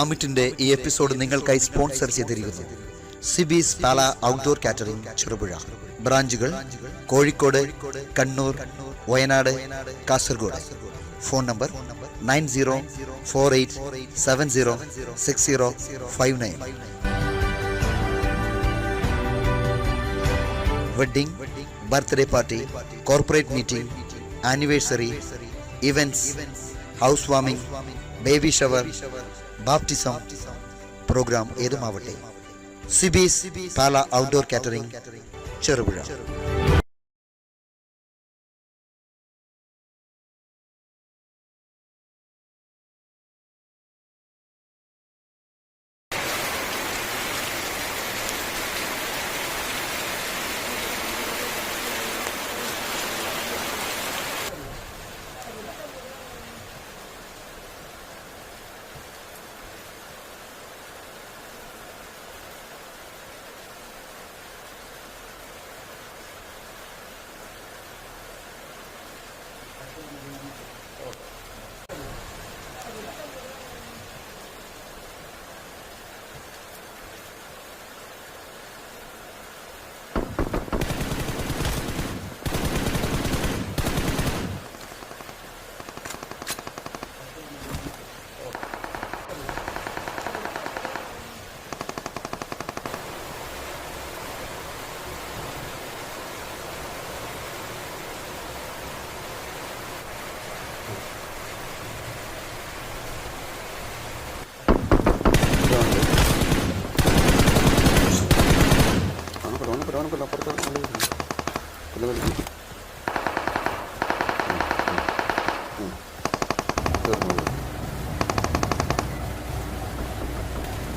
അമിറ്റിന്റെ ഈ എപ്പിസോഡ് നിങ്ങൾക്കായി സ്പോൺസർ ചെയ്തിരിക്കുന്നു. Cibees Pala outdoor catering Cherupuzha. ബ്രാഞ്ചുകൾ Kozhikode Kannur Wayanad Kasaragod. Phone number nine zero four eight seven zero six zero five nine. Wedding birthday party corporate meeting anniversary events house warming baby shower baptism programme ഏതുമാവട്ടെ? Cibees Pala outdoor catering Cherupuzha.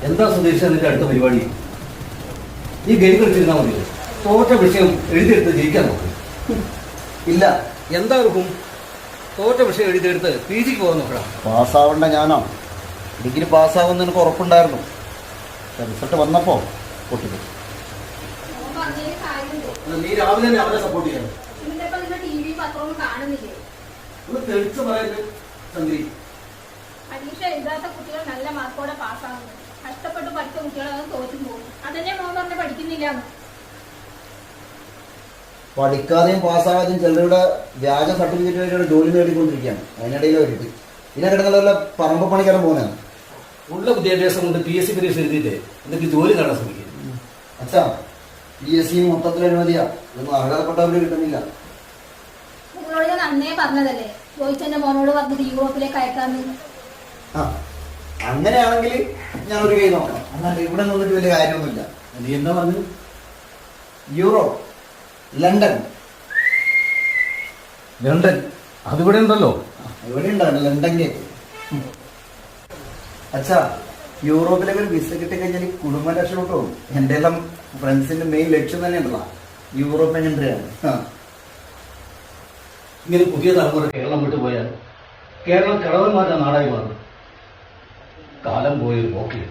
എന്താ സുധീഷ് നിന്റെ അടുത്ത പരിപാടി? ഈ game കളിച്ചിരുന്നാൽ മതി തോറ്റ വിഷയം എഴുതിയെടുത്ത് ജയിക്കാൻ നോക്കും. ഇല്ല. എന്താ എടുക്കും തോറ്റ വിഷയം എഴുതിയെടുത്ത് പി ജിക്ക് പോകാൻ നോക്കണം പാസ്സാവണ്ട ഞാനോ? ഡിഗ്രി പാസ്സാവുന്ന എനിക്ക് ഉറപ്പുണ്ടായിരുന്നു. റിസൾട്ട് വന്നപ്പോ പൊട്ടിപ്പോയി. നീ രാവിലെ തന്നെ അവരെ സപ്പോർട്ട് ചെയ്യണം. ഒന്ന് തെളിച്ച് പറയുന്നത് ചന്ദ്രി. പരീക്ഷ എഴുതാത്ത കുട്ടികൾ നല്ല മാർക്കോടെ പാസ്സാകുന്നു. കഷ്ടപ്പെട്ട് പഠിച്ച കുട്ടികൾ അത് തോറ്റും പോകും. അതന്നെ മോൻ പറഞ്ഞ് പഠിക്കുന്നില്ല പഠിക്കാതെയും പാസ്സാകാതെയും ചിലരുടെ വ്യാജ സർട്ടിഫിക്കറ്റ് ജോലി നേടിക്കൊണ്ടിരിക്കുകയാണ്. അതിനിടയിൽ വരിട്ട് ഇതിനെ കിടന്നുള്ള വല്ല പറമ്പ് പണിക്കാരൻ പോകുന്നതാണ്. ഉള്ള വിദ്യാഭ്യാസം കൊണ്ട് പി എസ് സി പരീക്ഷ എഴുതിയില്ലേ എന്നിട്ട് ജോലി നേടാൻ ശ്രമിക്കും. അച്ഛാ പി എസ് സി മൊത്തത്തിൽ അനുമതിയാ. ഇതൊന്നും അർഹതപ്പെട്ടവര് കിട്ടുന്നില്ല. നിങ്ങളോട് ഞാൻ അന്നേ പറഞ്ഞതല്ലേ? ചോദിച്ചെന്റെ മോനോട് പറഞ്ഞിട്ട് യൂറോപ്പിലേക്ക് അയക്കാന്ന്. ആ അങ്ങനെയാണെങ്കിൽ ഞാൻ ഒരു കൈ നോക്കാം അല്ലാണ്ട് ഇവിടെ നിന്നിട്ട് വലിയ കാര്യമൊന്നുമില്ല. നീ എന്താ പറഞ്ഞു യൂറോപ്പ് ലണ്ടൻ ലണ്ടൻ അതിവിടെ ഉണ്ടല്ലോ. ഇവിടെ ഉണ്ടാണ് ലണ്ടൻ കേക്ക് അച്ഛാ യൂറോപ്പിലേക്ക് ഒരു വിസ കിട്ടി കഴിഞ്ഞാൽ കുടുംബ രക്ഷപ്പെട്ടു പോകും. എന്റെ എല്ലാം ഫ്രണ്ട്സിന്റെ മെയിൻ ലക്ഷ്യം തന്നെ ഉണ്ടല്ലോ യൂറോപ്യൻ കൺട്രിയാണ്. ഇങ്ങനെ പുതിയ തലമുറ കേരളം വിട്ടു പോയാൽ കേരളം കടവന്മാരുടെ നാടായി മാറും. കാലം പോയൊരു പോക്കില്ല